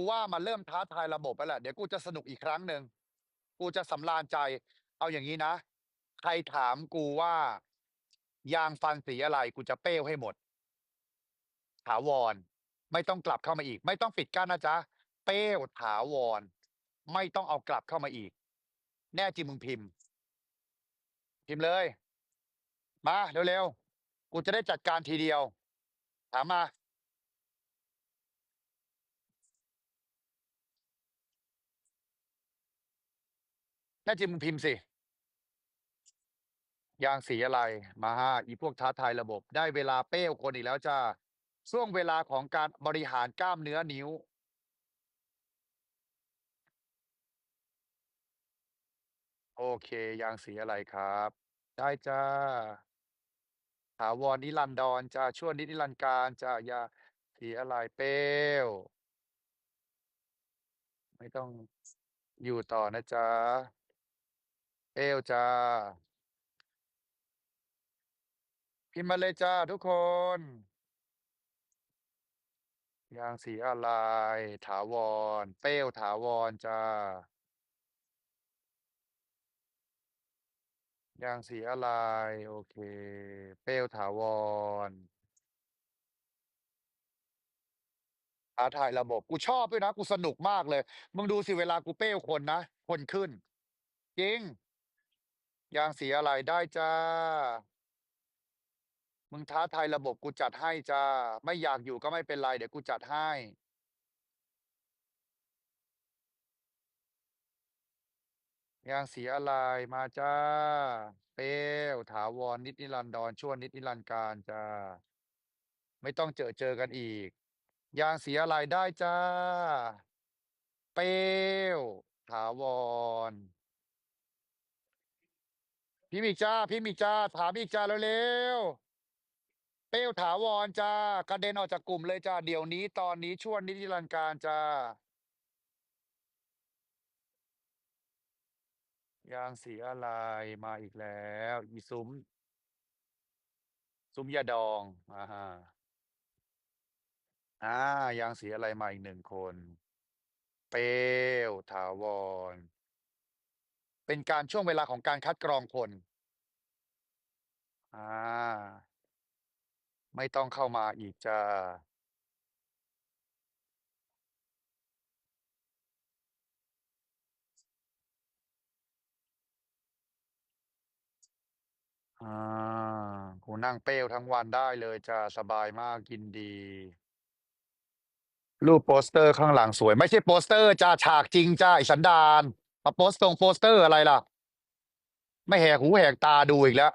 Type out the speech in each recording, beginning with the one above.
กูว่ามันเริ่มท้าทายระบบแล้วแหละเดี๋ยวกูจะสนุกอีกครั้งหนึ่งกูจะสำราญใจ เอาอย่างนี้นะ ใครถามกูว่า ยางฟันสีอะไรกูจะเป้วให้หมดถาวร ไม่ต้องกลับเข้ามาอีก ไม่ต้องปิดกั้นนะจ๊ะเป้วถาวร ไม่ต้องเอากลับเข้ามาอีก แน่จริงมึงพิมพ์ พิมพ์เลย มาเร็วๆกูจะได้จัดการทีเดียว ถามมา แน่จริมึงพิมพ์สิ ยางสีอะไร มาฮะอีพวกท้าทายระบบ ได้เวลาเป้วคนอีกแล้วจ้าช่วงเวลาของการบริหารกล้ามเนื้อนิ้ว โอเคยางสีอะไรครับ ได้จ้าถาวรนิรันดรจ้าช่วนิดนิรันดร์การจ้ายาสีอะไรเป้ว ไม่ต้องอยู่ต่อนะจ๊ะ เป้วจ้าพิมพ์มาเลยจ้าทุกคนยางสีอะไรถาวร เป้วถาวรจ้ายางสีอะไร โอเค เป้วถาวรท้าทายระบบ กูชอบด้วยนะ กูสนุกมากเลย มึงดูสิเวลากูเป้วคนนะ คนขึ้น จริง ยางสีอะไรได้จ้า มึงท้าทายระบบกูจัดให้จ้า ไม่อยากอยู่ก็ไม่เป็นไร เดี๋ยวกูจัดให้ยางสีอะไรมาจ้า เป้วถาวรนิดนิรันดรชั่วนิดนิรันดร์การจ้า ไม่ต้องเจอเจอกันอีก ยางสีอะไรได้จ้า เป้วถาวร พี่มิกจ้า พี่มิกจ้า ถามอีกจ้าเร็วๆเป้วถาวรจ้ากระเด็นออกจากกลุ่มเลยจ้าเดี๋ยวนี้ตอนนี้ช่วนิดนิรันการจ้ายางสีอะไรมาอีกแล้วอีซุ้ม ซุ้มยาดองอ่าฮะอ่ายางสีอะไรมาอีกหนึ่งคน เป้วถาวร เป็นการช่วงเวลาของการคัดกรองคนอ่าไม่ต้องเข้ามาอีกจ้าอ่ากูนั่งเป้วทั้งวันได้เลยจ้าสบายมากยินดี รูปโปสเตอร์ข้างหลังสวย ไม่ใช่โปสเตอร์จ้าฉากจริงจ้าไอสันดาน มาโปสตรงโปสเตอร์อะไรล่ะ ไม่แหกหูแหกตาดูอีกแล้ว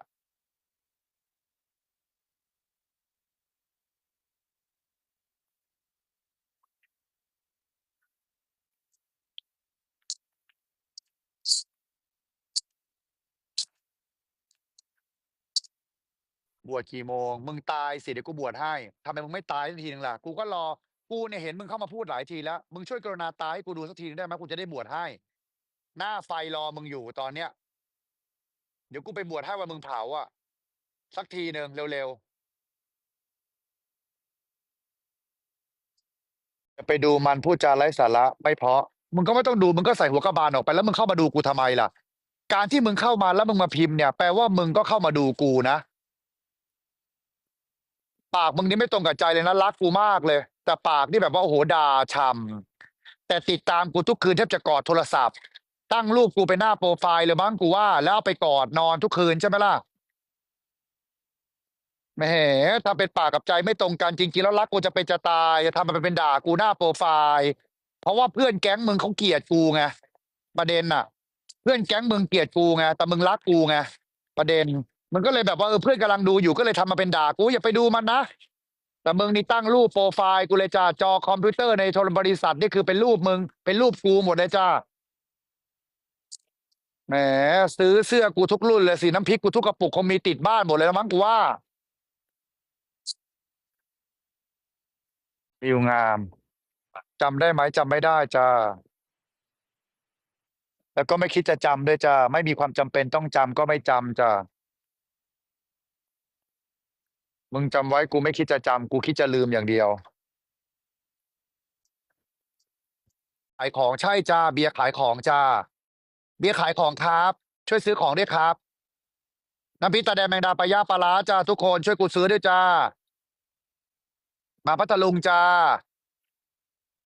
บวชกี่โมง มึงตายสิเดี๋ยวกูบวชให้ทำไมมึงไม่ตายสักทีนึงล่ะ กูก็รอ กูเนี่ยเห็นมึงเข้ามาพูดหลายทีแล้ว มึงช่วยกรุณาตายให้กูดูสักทีนึงได้ไหมกูจะได้บวชให้ หน้าไฟรอมึงอยู่ตอนเนี้ย เดี๋ยวกูไปบวชให้วันมึงเผาอะ สักทีหนึ่งเร็วๆจะไปดูมันพูดจาไร้สาระไม่เพาะ มึงก็ไม่ต้องดูมึงก็ใส่หัวกระบาลออกไปแล้วมึงเข้ามาดูกูทำไมล่ะ การที่มึงเข้ามาแล้วมึงมาพิมพ์เนี่ยแปลว่ามึงก็เข้ามาดูกูนะปากมึงนี่ไม่ตรงกับใจเลยนะรักกูมากเลย แต่ปากนี่แบบว่าโอ้โหด่าชำแต่ติดตามกูทุกคืนแทบจะกอดโทรศัพท์ ตั้งรูปกูเป็นหน้าโปรไฟล์เลยมั้งกูว่า แล้วเอาไปกอดนอนทุกคืนใช่ไหมล่ะแหมถ้าเป็นปากกับใจไม่ตรงกันจริงๆแล้วรักกูจะเป็นจะตายจะทำมันเป็นด่ากูหน้าโปรไฟล์เพราะว่าเพื่อนแก๊งมึงเขาเกลียดกูไงประเด็นน่ะ เพื่อนแก๊งมึงเกลียดกูไงแต่มึงรักกูไงประเด็น มันก็เลยแบบว่าเออเพื่อนกำลังดูอยู่ก็เลยทำมาเป็นด่ากูอย่าไปดูมันนะแต่มึงนี่ตั้งรูปโปรไฟล์กูเลยจ้าจอคอมพิวเตอร์ในโทรบริษัทนี่คือเป็นรูปมึงเป็นรูปกูหมดเลยจ้า แหมซื้อเสื้อกูทุกรุ่นเลยสีน้ำพริกกูทุกกระปุกคงมีติดบ้านหมดเลยแล้วมั้งกูว่าวิวงามจำได้ไหมจำไม่ได้จ้าแล้วก็ไม่คิดจะจำด้วยจ้าไม่มีความจำเป็นต้องจำก็ไม่จำจ้ามึงจำไว้กูไม่คิดจะจำกูคิดจะลืมอย่างเดียวขายของใช่จ้าเบียร์ขายของจ้า เบียขายของครับ ช่วยซื้อของด้วยครับ น้ำพริกตาแดงแมงดาปลาย่าปลาล้าจ้าทุกคนช่วยกูซื้อด้วยจ้า มาพัทลุงจ้า